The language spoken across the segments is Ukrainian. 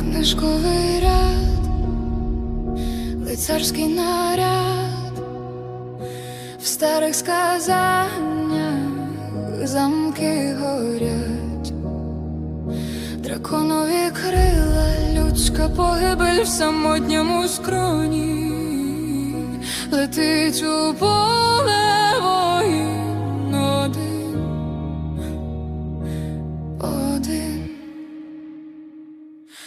Книжковий ряд, лицарський наряд, в старих сказаннях замки горять, драконові крила, людська погибель в самотньому скроні, летить у поле воїн один, один.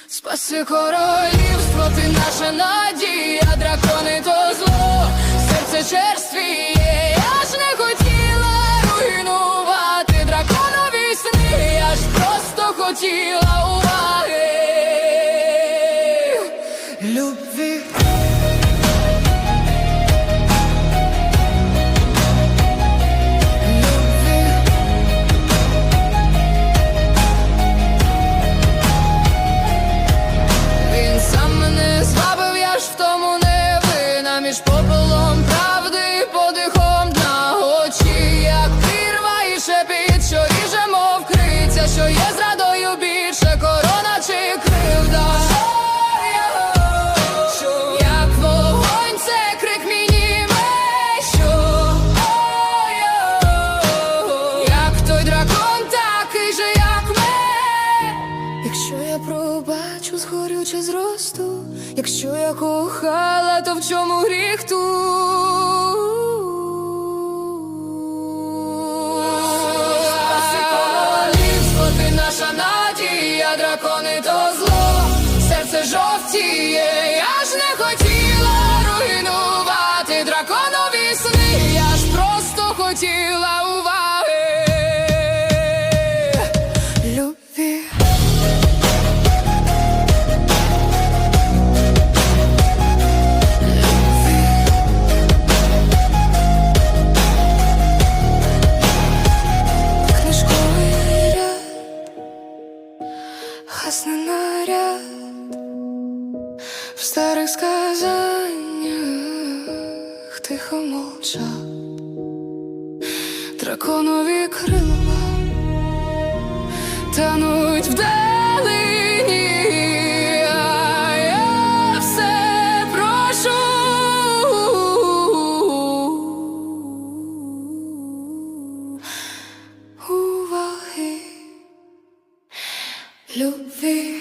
Спаси королівство, ти наша надія, дракони то зло, серце черствіє, я ж не хотіла руйнувати драконові сни, я просто хотіла Stop пробачу, згорю чи зросту, якщо я кохала, то в чому гріх тут? наша надія, дракони то зло, серце жовтіє, я ж не хотіла руйнувати драконові сни, я ж просто хотіла В старих сказаннях тихо молчав драконові крила тануть вдалині, а я все прошу. Уваги любви.